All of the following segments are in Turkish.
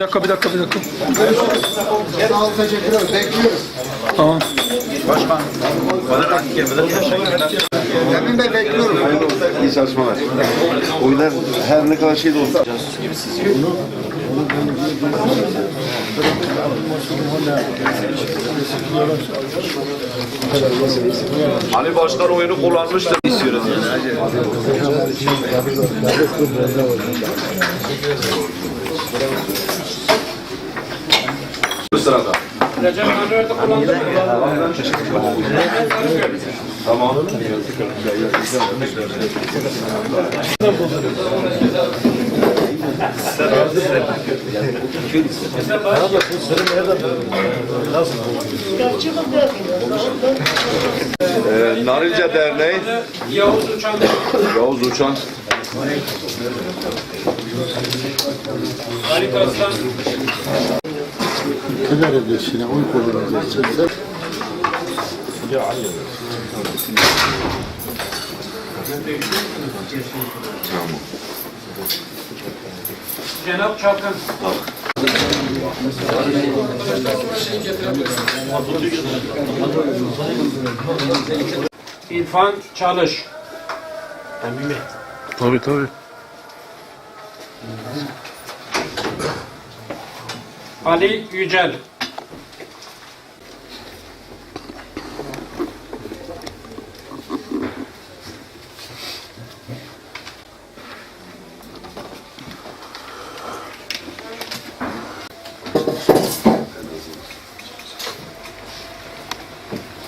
Bir dakika, bir dakika, bir dakika. Sağ ol, teşekkür ederim. Bekliyoruz. Tamam. Emin Bey bekliyorum. İyi çalışmalar. Oylar her ne kadar şey de olsa. Ali Başkan oyunu kullanmıştır istiyoruz. Bu sırada. Tamam. Ee, Narilce Derneği Yavuz Uçan Yavuz Uçan Haritas'tan Kader evresine oy kullanacağız. Cenap Çakın. İrfan Çalış. Tabii tabii. Ali Yücel.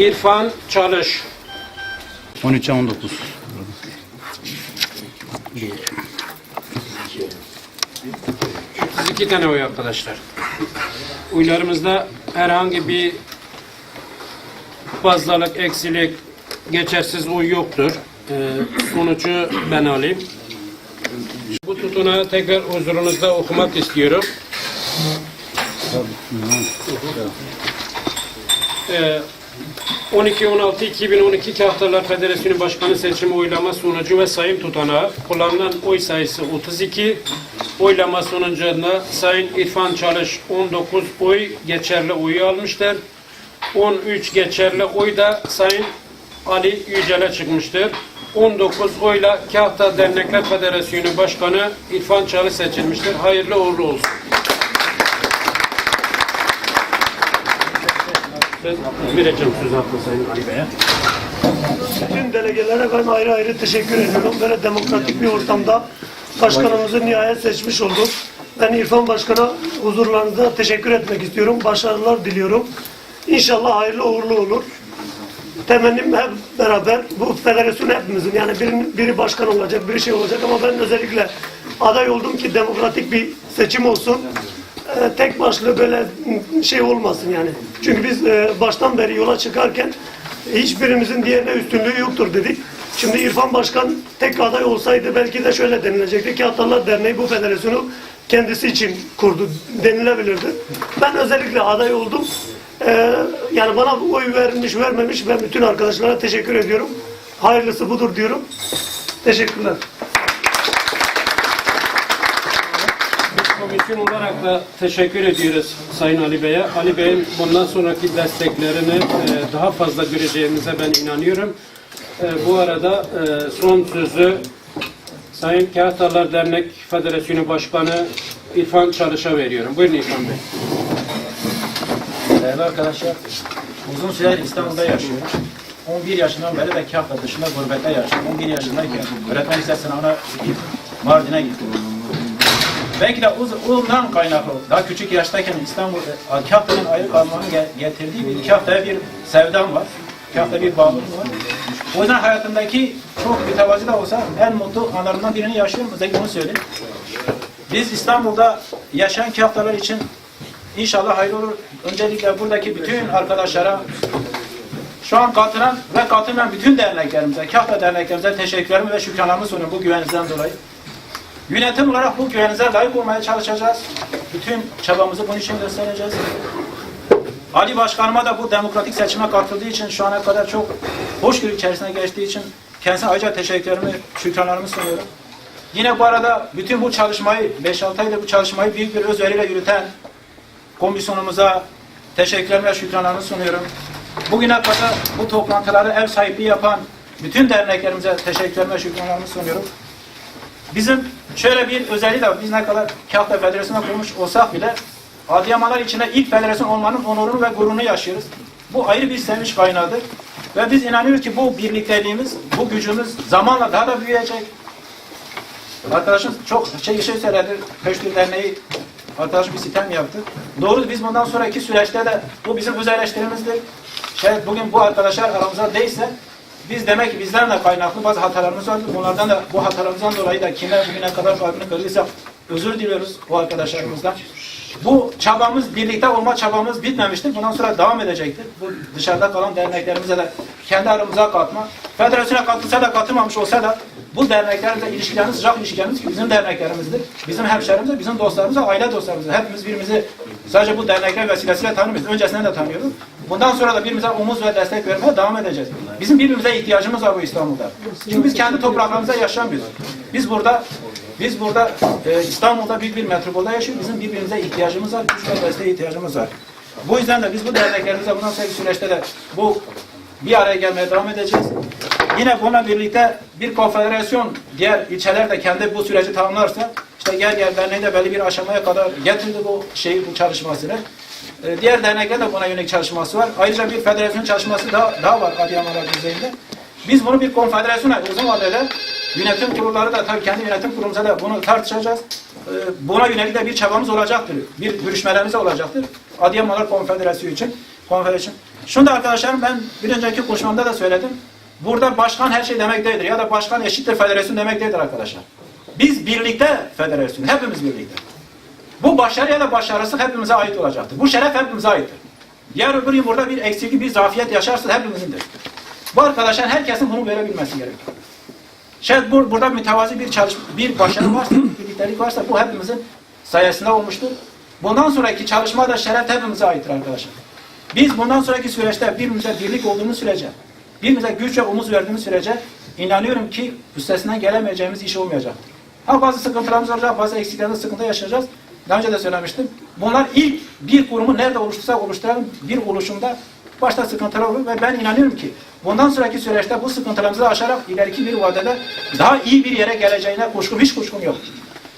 İrfan Çalış. 13'e 19. Siz iki tane oy arkadaşlar. Oylarımızda herhangi bir fazlalık, eksilik, geçersiz oy yoktur. Ee, sonucu ben alayım. Bu tutuna tekrar huzurunuzda okumak istiyorum. Ee, 12-16-2012 Kahtalar Federasyonu Başkanı seçimi oylama sonucu ve sayım tutanağı kullanılan oy sayısı 32 oylama sonucunda Sayın İrfan Çalış 19 oy geçerli oyu almıştır. 13 geçerli oy da Sayın Ali Yücel'e çıkmıştır. 19 oyla Kahta Dernekler Federasyonu Başkanı İrfan Çalış seçilmiştir. Hayırlı uğurlu olsun. Ben vereceğim söz hakkı Sayın Ali Bey'e. Tüm delegelere ben ayrı ayrı teşekkür ediyorum. Böyle demokratik bir ortamda başkanımızı nihayet seçmiş olduk. Ben İrfan Başkan'a huzurlarınızda teşekkür etmek istiyorum. Başarılar diliyorum. İnşallah hayırlı uğurlu olur. Temennim hep beraber bu federasyon hepimizin yani biri, biri başkan olacak, biri şey olacak ama ben özellikle aday oldum ki demokratik bir seçim olsun. Ee, tek başlı böyle şey olmasın yani. Çünkü biz e, baştan beri yola çıkarken hiçbirimizin diğerine üstünlüğü yoktur dedik. Şimdi İrfan Başkan tek aday olsaydı belki de şöyle denilecekti ki Hattalar Derneği bu federasyonu kendisi için kurdu denilebilirdi. Ben özellikle aday oldum. Ee, yani bana oy vermiş vermemiş ben bütün arkadaşlara teşekkür ediyorum. Hayırlısı budur diyorum. Teşekkürler. Komisyon olarak da teşekkür ediyoruz Sayın Ali Bey'e. Ali Bey'in bundan sonraki desteklerini e, daha fazla göreceğimize ben inanıyorum. E, bu arada e, son sözü Sayın Kağıtlarlar Dernek Federasyonu Başkanı İrfan Çalış'a veriyorum. Buyurun İrfan Bey. Değerli arkadaşlar, uzun süredir İstanbul'da yaşıyorum. 11 yaşından beri de Kahta dışında gurbette yaşıyorum. 11 yaşındayken öğretmen lisesi sınavına gidip Mardin'e gittim. Belki de ondan kaynaklı, daha küçük yaştayken İstanbul, e, Kahta'nın ayrı kalmanın ge- getirdiği bir Kahta'ya bir sevdam var. Kahta bir bağlılığım var. O yüzden hayatımdaki çok mütevazi de olsa en mutlu anlarımdan birini yaşıyorum. Özellikle onu söyleyeyim. Biz İstanbul'da yaşayan Kahtalar için İnşallah hayırlı olur. Öncelikle buradaki bütün arkadaşlara şu an katılan ve katılmayan bütün derneklerimize, kahta derneklerimize teşekkürlerimi ve şükranlarımı sunuyorum bu güveninizden dolayı. Yönetim olarak bu güveninize layık olmaya çalışacağız. Bütün çabamızı bunun için göstereceğiz. Ali Başkanıma da bu demokratik seçime katıldığı için şu ana kadar çok hoşgörü içerisine geçtiği için kendisine ayrıca teşekkürlerimi, şükranlarımı sunuyorum. Yine bu arada bütün bu çalışmayı, 5-6 ayda bu çalışmayı büyük bir özveriyle yürüten komisyonumuza teşekkürler ve şükranlarımı sunuyorum. Bugüne kadar bu toplantıları ev sahipliği yapan bütün derneklerimize teşekkürler ve şükranlarımı sunuyorum. Bizim şöyle bir özelliği de. Biz ne kadar Kahta Federasyonu kurmuş olsak bile Adıyamanlar içinde ilk federasyon olmanın onurunu ve gururunu yaşıyoruz. Bu ayrı bir sevinç kaynağıdır. Ve biz inanıyoruz ki bu birlikteliğimiz, bu gücümüz zamanla daha da büyüyecek. Arkadaşım çok şey, şey söyledi. Köşkül Derneği arkadaşım bir sitem yaptı. Doğru biz bundan sonraki süreçte de bu bizim öz eleştirimizdir. Şayet bugün bu arkadaşlar aramızda değilse biz demek ki bizden de kaynaklı bazı hatalarımız vardır. Bunlardan da bu hatalarımızdan dolayı da kime bugüne kadar kalbini kırdıysak özür diliyoruz bu arkadaşlarımızdan. Bu çabamız, birlikte olma çabamız bitmemiştir. Bundan sonra devam edecektir. Bu dışarıda kalan derneklerimize de kendi aramıza katma. Federasyona katılsa da katılmamış olsa da bu derneklerimizle ilişkilerimiz, sıcak ilişkilerimiz bizim derneklerimizdir. Bizim hemşerimizdir, bizim dostlarımızdır, aile dostlarımızdır. Hepimiz birbirimizi sadece bu dernekler vesilesiyle tanımıyoruz. Öncesinden de tanıyoruz. Bundan sonra da birbirimize omuz ve destek vermeye devam edeceğiz. Bizim birbirimize ihtiyacımız var bu İstanbul'da. Çünkü biz kendi topraklarımızda yaşamıyoruz. Biz burada biz burada e, İstanbul'da büyük bir metropolda yaşıyoruz. Bizim birbirimize ihtiyacımız var, güç ve desteğe ihtiyacımız var. Bu yüzden de biz bu derneklerimize bundan sonraki süreçte de bu bir araya gelmeye devam edeceğiz. Yine bununla birlikte bir konfederasyon diğer ilçeler de kendi bu süreci tamamlarsa işte gel gel derneği de belli bir aşamaya kadar getirdi bu şeyi bu çalışmasını. Ee, diğer dernekler de buna yönelik çalışması var. Ayrıca bir federasyon çalışması daha, daha var Adıyamanlar düzeyinde. Biz bunu bir konfederasyona uzun vadede yönetim kurulları da tabii kendi yönetim kurulumuza da bunu tartışacağız. Ee, buna yönelik de bir çabamız olacaktır. Bir görüşmelerimiz olacaktır. Adıyamanlar Konfederasyonu için. Konfederasyon. Şunu da arkadaşlarım ben bir önceki konuşmamda da söyledim. Burada başkan her şey demek değildir. Ya da başkan eşittir federasyon demek değildir arkadaşlar. Biz birlikte federasyon. Hepimiz birlikte. Bu başarı ya da başarısız hepimize ait olacaktır. Bu şeref hepimize aittir. Yarın öbür gün burada bir eksiklik, bir zafiyet yaşarsa hepimizindir. Bu arkadaşlar herkesin bunu verebilmesi gerekiyor. Şayet bu, burada mütevazi bir çalışma, bir başarı varsa, bir birliktelik varsa bu hepimizin sayesinde olmuştur. Bundan sonraki çalışma da şeref hepimize aittir arkadaşlar. Biz bundan sonraki süreçte birbirimize birlik olduğumuz sürece, birbirimize güç ve omuz verdiğimiz sürece inanıyorum ki üstesinden gelemeyeceğimiz iş olmayacaktır. Ha bazı sıkıntılarımız olacak, bazı eksiklerimiz sıkıntı yaşayacağız. Daha önce de söylemiştim. Bunlar ilk bir kurumu nerede oluştursak oluşturalım bir oluşumda başta sıkıntılar olur ve ben inanıyorum ki bundan sonraki süreçte bu sıkıntılarımızı aşarak ileriki bir vadede daha iyi bir yere geleceğine kuşkum, hiç kuşkum yok.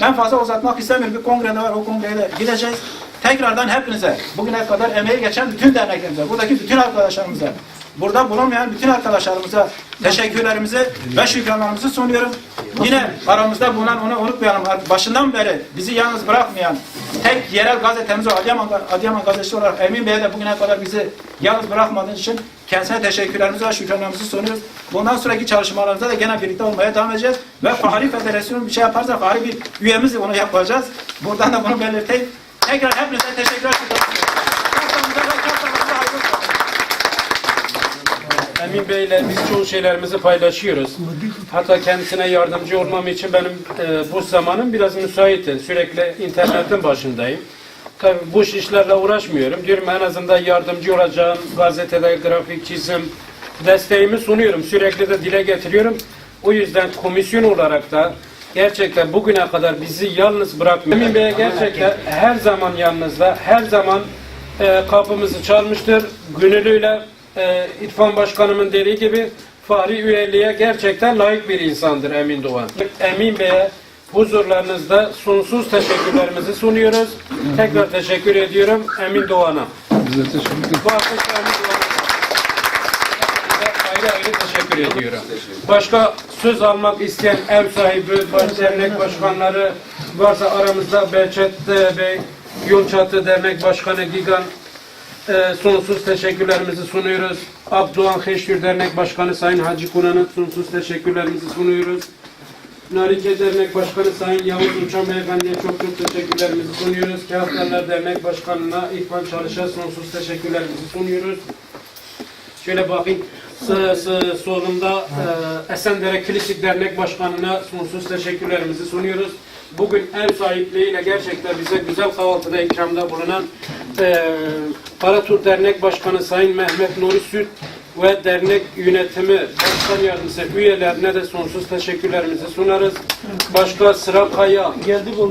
Ben fazla uzatmak istemiyorum. Bir kongrede var, o kongreye de gideceğiz. Tekrardan hepinize, bugüne kadar emeği geçen bütün derneklerimize, buradaki bütün arkadaşlarımıza, burada bulunmayan bütün arkadaşlarımıza teşekkürlerimizi ve şükranlarımızı sunuyorum. Yine aramızda bulunan onu unutmayalım. Başından beri bizi yalnız bırakmayan tek yerel gazetemiz o Adıyaman, Adıyaman gazetesi olarak Emin Bey'e de bugüne kadar bizi yalnız bırakmadığı için kendisine teşekkürlerimizi ve şükranlarımızı sunuyoruz. Bundan sonraki çalışmalarımızda da gene birlikte olmaya devam edeceğiz. Ve Fahri Federasyonu bir şey yaparsa Fahri bir üyemiz onu yapacağız. Buradan da bunu belirteyim. Tekrar hepinize hayırlı olsun. Emin Bey'le biz çoğu şeylerimizi paylaşıyoruz. Hatta kendisine yardımcı olmam için benim e, bu zamanım biraz müsaitti. Sürekli internetin başındayım. Tabii bu işlerle uğraşmıyorum. Diyorum en azından yardımcı olacağım. Gazetede grafik çizim desteğimi sunuyorum. Sürekli de dile getiriyorum. O yüzden komisyon olarak da gerçekten bugüne kadar bizi yalnız bırakmıyor. Emin Bey gerçekten her zaman yanınızda, her zaman e, kapımızı çalmıştır. Gönüllüyle e, İrfan Başkanımın dediği gibi Fahri üyeliğe gerçekten layık bir insandır Emin Doğan. Emin Bey'e huzurlarınızda sonsuz teşekkürlerimizi sunuyoruz. Tekrar teşekkür ediyorum Emin Doğan'a. Bize teşekkür ederim. Bu alkış Emin Doğan'a. Hepinize ayrı ayrı teşekkür ediyorum. Başka söz almak isteyen ev sahibi, dernek başkanları varsa aramızda Behçet e, Bey, Yolçatı Dernek Başkanı Gigan e, sonsuz teşekkürlerimizi sunuyoruz. Abduhan Heşgür Dernek Başkanı Sayın Hacı Kunan'a sonsuz teşekkürlerimizi sunuyoruz. Narike Dernek Başkanı Sayın Yavuz Uçan Beyefendi'ye çok çok teşekkürlerimizi sunuyoruz. Kağıtlarlar Dernek Başkanı'na İrfan Çalış'a sonsuz teşekkürlerimizi sunuyoruz. Şöyle bakayım. Solumda e, Esendere Kilisik Dernek Başkanı'na sonsuz teşekkürlerimizi sunuyoruz. Bugün ev sahipliğiyle gerçekten bize güzel kahvaltıda ikramda bulunan e, Karatur Dernek Başkanı Sayın Mehmet Nuri Süt ve dernek yönetimi, başkan yardımcısı, üyelerine de sonsuz teşekkürlerimizi sunarız. Başka Sıra Kaya,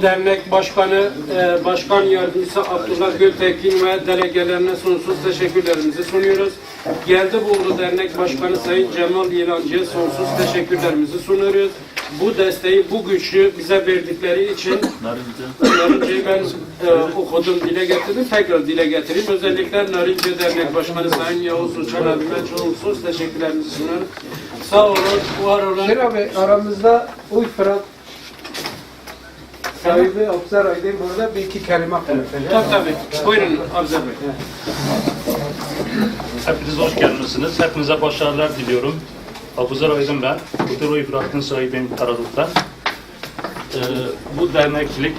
dernek başkanı, e, başkan yardımcısı Abdullah Gültekin ve delegelerine sonsuz teşekkürlerimizi sunuyoruz. Geldiboğlu Dernek Başkanı Sayın Cemal Yılancı'ya sonsuz teşekkürlerimizi sunuyoruz. Bu desteği, bu güçlü bize verdikleri için Narince'yi ben e, okudum, dile getirdim. Tekrar dile getireyim. Özellikle Narince Dernek Başkanı Sayın Yavuz Uçan abime sonsuz teşekkürlerimizi sunuyorum. Sağ olun, var olun. Şir abi aramızda Uy Fırat sahibi Abzar Aydın burada bir iki kelime konuşacak. Tabii tabii. Buyurun Abzer Bey. Hepiniz hoş gelmişsiniz. Hepinize başarılar diliyorum. Abuzer Aydın ben. Kuduro İfrat'ın sahibiyim Karadut'tan. Ee, bu dernekçilik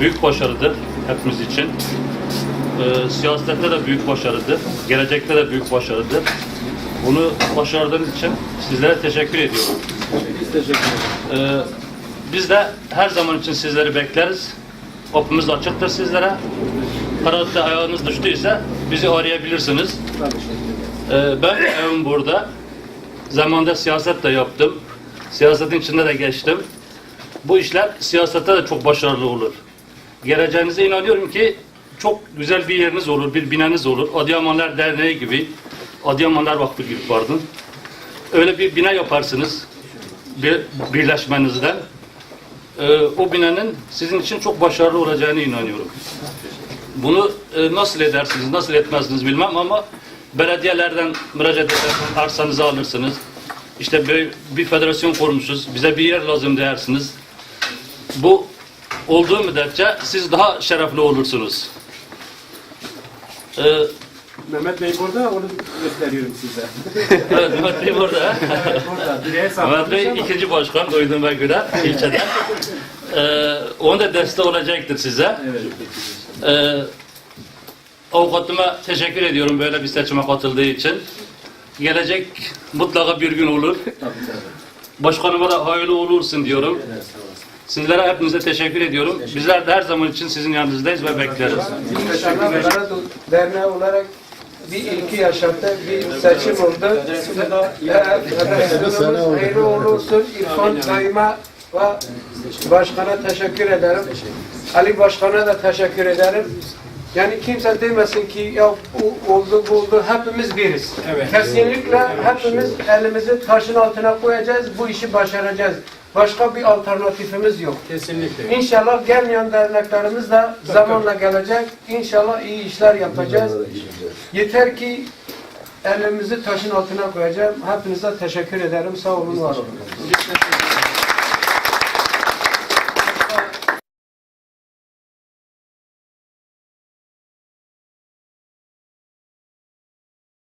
büyük başarıdır hepimiz için. Ee, siyasette de büyük başarıdır. Gelecekte de büyük başarıdır. Bunu başardığınız için sizlere teşekkür ediyorum. Biz teşekkür ederiz. Ee, biz de her zaman için sizleri bekleriz. Kapımız açıktır sizlere. Karadut'ta ayağınız düştüyse bizi arayabilirsiniz. Ee, ben evim burada. Zamanda siyaset de yaptım. Siyasetin içinde de geçtim. Bu işler siyasette de çok başarılı olur. Geleceğinize inanıyorum ki çok güzel bir yeriniz olur, bir binanız olur. Adıyamanlar Derneği gibi, Adıyamanlar Vakfı gibi pardon. Öyle bir bina yaparsınız bir birleşmenizden. Ee, o binanın sizin için çok başarılı olacağını inanıyorum. Bunu e, nasıl edersiniz, nasıl etmezsiniz bilmem ama belediyelerden müracaat edersiniz, arsanızı alırsınız. İşte bir, bir federasyon kurmuşuz, bize bir yer lazım dersiniz. Bu olduğu müddetçe siz daha şerefli olursunuz. Ee, Mehmet Bey burada, onu gösteriyorum size. evet, Mehmet Bey burada. burada, Mehmet Bey ikinci başkan duyduğuma göre ilçeden. Ee, onun da desteği olacaktır size. Ee, avukatıma teşekkür ediyorum böyle bir seçime katıldığı için. Gelecek mutlaka bir gün olur. Başkanıma da hayırlı olursun diyorum. Sizlere hepinize teşekkür ediyorum. Bizler de her zaman için sizin yanınızdayız ve bekleriz. Derneği olarak bir ilki yaşattı, bir seçim oldu. Federasyonumuz hayırlı olsun. İrfan Daima ve Başkan'a teşekkür ederim. Ali Başkan'a da teşekkür ederim. Yani kimse demesin ki ya bu oldu bu oldu hepimiz biriz. Kesinlikle hepimiz elimizi taşın altına koyacağız, bu işi başaracağız. Başka bir alternatifimiz yok. Kesinlikle. İnşallah gelmeyen derneklerimiz de zamanla gelecek. İnşallah iyi işler yapacağız. Yeter ki elimizi taşın altına koyacağım. Hepinize teşekkür ederim. Sağ olun, var olun.